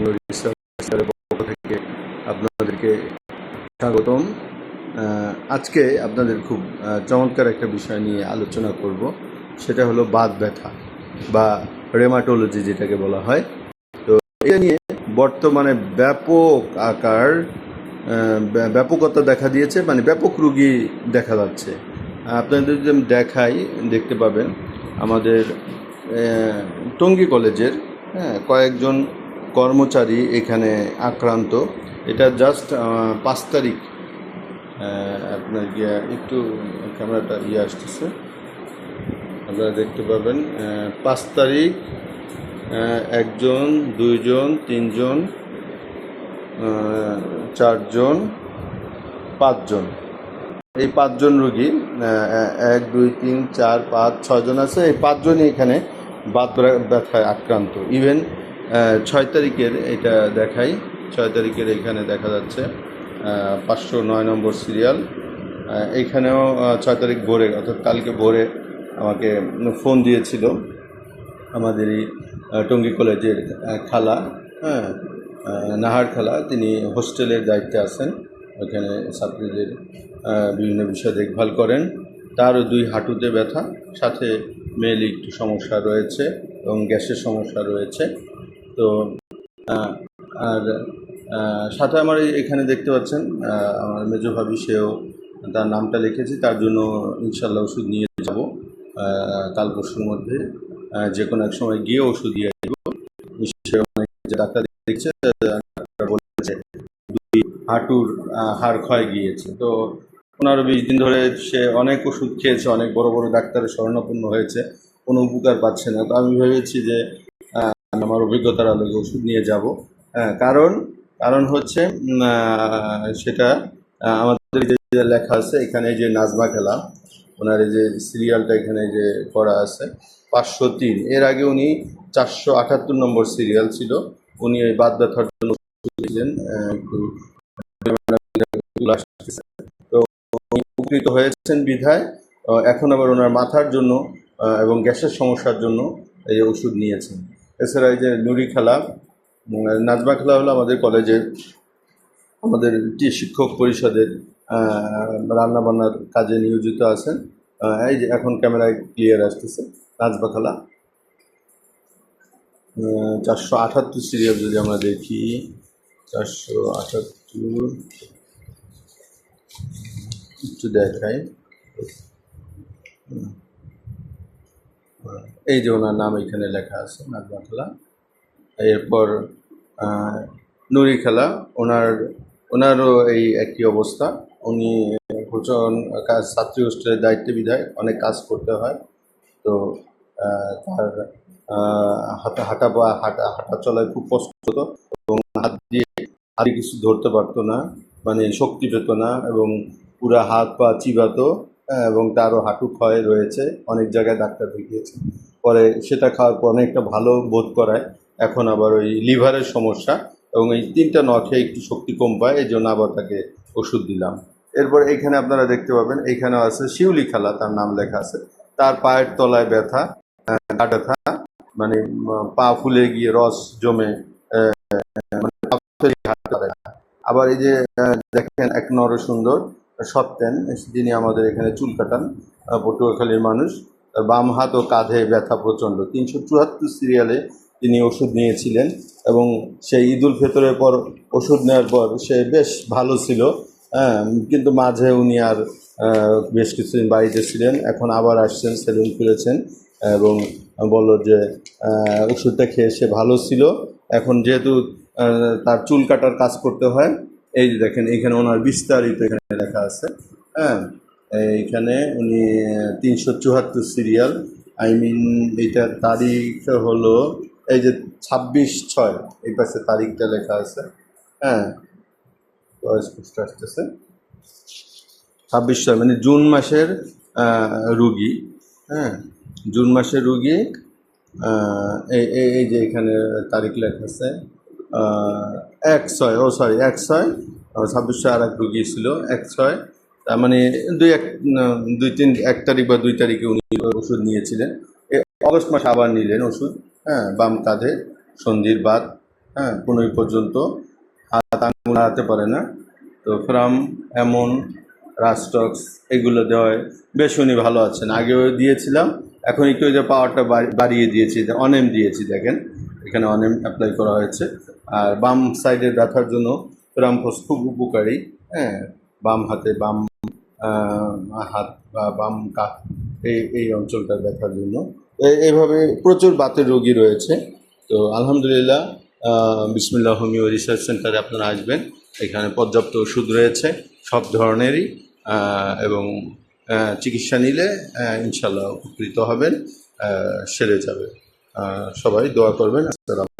পক্ষ থেকে আপনাদেরকে স্বাগতম। আজকে আপনাদের খুব চমৎকার একটা বিষয় নিয়ে আলোচনা করব। সেটা হলো বাত ব্যথা বা রেমাটোলজি যেটাকে বলা হয়। তো এটা নিয়ে বর্তমানে ব্যাপক আকার ব্যাপকতা দেখা দিয়েছে মানে ব্যাপক রুগী দেখা যাচ্ছে। আপনাদের যদি আমি দেখাই, দেখতে পাবেন আমাদের টঙ্গী কলেজের হ্যাঁ কয়েকজন কর্মচারী এখানে আক্রান্ত। এটা জাস্ট পাঁচ তারিখ। আপনার গিয়া একটু ক্যামেরাটা ইয়ে আসতেছে। আপনারা দেখতে পাবেন পাঁচ তারিখ একজন, দুইজন, তিনজন চারজন, পাঁচজন। এই পাঁচজন রুগী এক, দুই, তিন, চার, পাঁচ, ছয়জন আছে। এই পাঁচজনই এখানে বাত ব্যথায় আক্রান্ত। ইভেন ছয় তারিখের এটা দেখাই। ছয় তারিখের এখানে দেখা যাচ্ছে পাঁচশো নয় নম্বর সিরিয়াল। এইখানেও আহ, ছয় তারিখ ভোরে অর্থাৎ কালকে ভোরে আমাকে ফোন দিয়েছিল আমাদের এই টঙ্গী কলেজের খালা হ্যাঁ নাহার খালা। তিনি হোস্টেলের দায়িত্বে আছেন ওখানে ছাত্রীদের বিভিন্ন বিষয় দেখভাল করেন। তারও দুই হাঁটুতে ব্যথা সাথে মেয়েলি একটু সমস্যা রয়েছে এবং গ্যাসের সমস্যা রয়েছে। তো আর সাথে আমার এখানে দেখতে পাচ্ছেন আমার মেজো ভাবি, সেও তার নামটা লিখেছি, তার জন্য ইনশাল্লাহ ওষুধ নিয়ে যাব কাল পরশুর মধ্যে যে কোনো এক সময় গিয়ে ওষুধ দিয়ে যে ডাক্তার দেখছে বলেছে, দুই হাঁটুর হাড় ক্ষয় গিয়েছে। তো পনেরো বিশ দিন ধরে সে অনেক ওষুধ খেয়েছে, অনেক বড় বড় ডাক্তারের শরণাপন্ন হয়েছে, কোনো উপকার পাচ্ছে না। তো আমি ভেবেছি যে আমার অভিজ্ঞতার আলোকে ওষুধ নিয়ে যাব। হ্যাঁ কারণ কারণ হচ্ছে সেটা আমাদের যে লেখা আছে, এখানে যে নাজমা খেলা ওনার যে সিরিয়ালটা এখানে যে করা আছে, পাঁচশো তিন। এর আগে উনি চারশো আটাত্তর নম্বর সিরিয়াল ছিল। উনি ওই বাদ ব্যথার জন্য তো উপকৃত হয়েছেন বিধায় এখন আবার ওনার মাথার জন্য এবং গ্যাসের সমস্যার জন্য এই ওষুধ নিয়েছেন। এছাড়া এই যে নুরি খেলা নাজমা খেলা হলো আমাদের কলেজের আমাদের টি শিক্ষক পরিষদের রান্না বান্নার কাজে নিয়োজিত আছেন। এই যে এখন ক্যামেরায় ক্লিয়ার আসতেছে নাজবা খেলা। চারশো আটাত্তর সিরিয়াল যদি আমরা দেখি, চারশো আটাত্তর, একটু দেখাই। এই যে ওনার নাম এখানে লেখা আছে নাজমা খেলা এরপর নুরি খেলা, ওনার, ওনারও এই একই অবস্থা। উনি প্রচুর কাজ ছাত্রী হোস্টেলের দায়িত্বে বিধায় অনেক কাজ করতে হয়। তো তার হাঁটা হাঁটা, বা, হাঁটা হাঁটা চলায় খুব কষ্ট হতো এবং হাত দিয়ে হাতে কিছু ধরতে পারতো না মানে শক্তি পেত না এবং পুরা হাত পা চিবাতো এবং তারও হাঁটু ক্ষয় রয়েছে, অনেক জায়গায় ডাক্তার দেখিয়েছে। পরে সেটা খাওয়ার পর অনেকটা ভালো বোধ করায়। এখন আবার ওই লিভারের সমস্যা এবং এই তিনটা নখে একটু শক্তি কম পায় এই জন্য আবার তাকে ওষুধ দিলাম। এরপর এখানে আপনারা দেখতে পাবেন এখানেও আছে শিউলি খালা তার নাম লেখা আছে। তার পায়ের তলায় ব্যথা আহ, গা ব্যথা মানে পা ফুলে গিয়ে রস জমে। আবার এই যে দেখেন এক নর সুন্দর সত্যেন যিনি আমাদের এখানে চুল কাটান পটুয়াখালীর মানুষ। তার বাম হাত ও কাঁধে ব্যথা প্রচণ্ড। তিনশো চুয়াত্তর সিরিয়ালে তিনি ওষুধ নিয়েছিলেন এবং সেই ঈদুল ফিতরের পর ওষুধ নেওয়ার পর সে বেশ ভালো ছিল। হ্যাঁ কিন্তু মাঝে উনি আর বেশ কিছুদিন বাড়িতে ছিলেন। এখন আবার আসছেন, সেলুন খুলেছেন এবং বলল যে ওষুধটা খেয়ে সে ভালো ছিল। এখন যেহেতু তার চুল কাটার কাজ করতে হয়, এই যে দেখেন, এখানে ওনার বিস্তারিত এখানে লেখা আছে। হ্যাঁ এইখানে উনি তিনশো চুয়াত্তর সিরিয়াল আই মিন এইটার তারিখ হলো, এই যে ছাব্বিশ ছয়, এই পাশে তারিখটা লেখা আছে। হ্যাঁ বয়স পুষ্ট আসতেছে ছাব্বিশ ছয় মানে জুন মাসের রুগী। হ্যাঁ জুন মাসের রুগী এই যে এখানে তারিখ লেখা আছে এক ছয়, ও সরি এক ছয় ছাব্বিশ ছয় আর এক রুগী ছিল, এক ছয়। তার মানে দুই এক দুই তিন, এক তারিখ বা দুই তারিখে উনি ওষুধ নিয়েছিলেন। অগস্ট মাসে আবার নিলেন ওষুধ হ্যাঁ বাম কাঁধে সন্ধির বাদ হ্যাঁ পনেরোই পর্যন্ত হাত আঙুল নাড়াতে পারে না। তো ফ্রাম এমন রাস্টক্স এগুলো দেওয়ায় বেশ উনি ভালো আছেন। আগেও দিয়েছিলাম, এখন একটু যে পাওয়ারটা বাড়ি- বাড়িয়ে দিয়েছি অনেম দিয়েছি, দেখেন, এখানে অনেম অ্যাপ্লাই করা হয়েছে। আর বাম সাইডে ব্যথার জন্য ফ্রামফোস খুব উপকারী হ্যাঁ বাম হাতে বাম হাত বা বাম কাঁধ এই এই অঞ্চলটার ব্যথার জন্য। এইভাবে প্রচুর বাতের রোগী রয়েছে। তো আলহামদুলিল্লাহ বিসমিল্লাহ হোমিও রিসার্চ সেন্টারে আপনারা আসবেন। এখানে পর্যাপ্ত ওষুধ রয়েছে, সব ধরনেরই এবং চিকিৎসা নিলে ইনশাল্লাহ উপকৃত হবেন সেরে যাবে। সবাই দোয়া করবেন। আসসালামু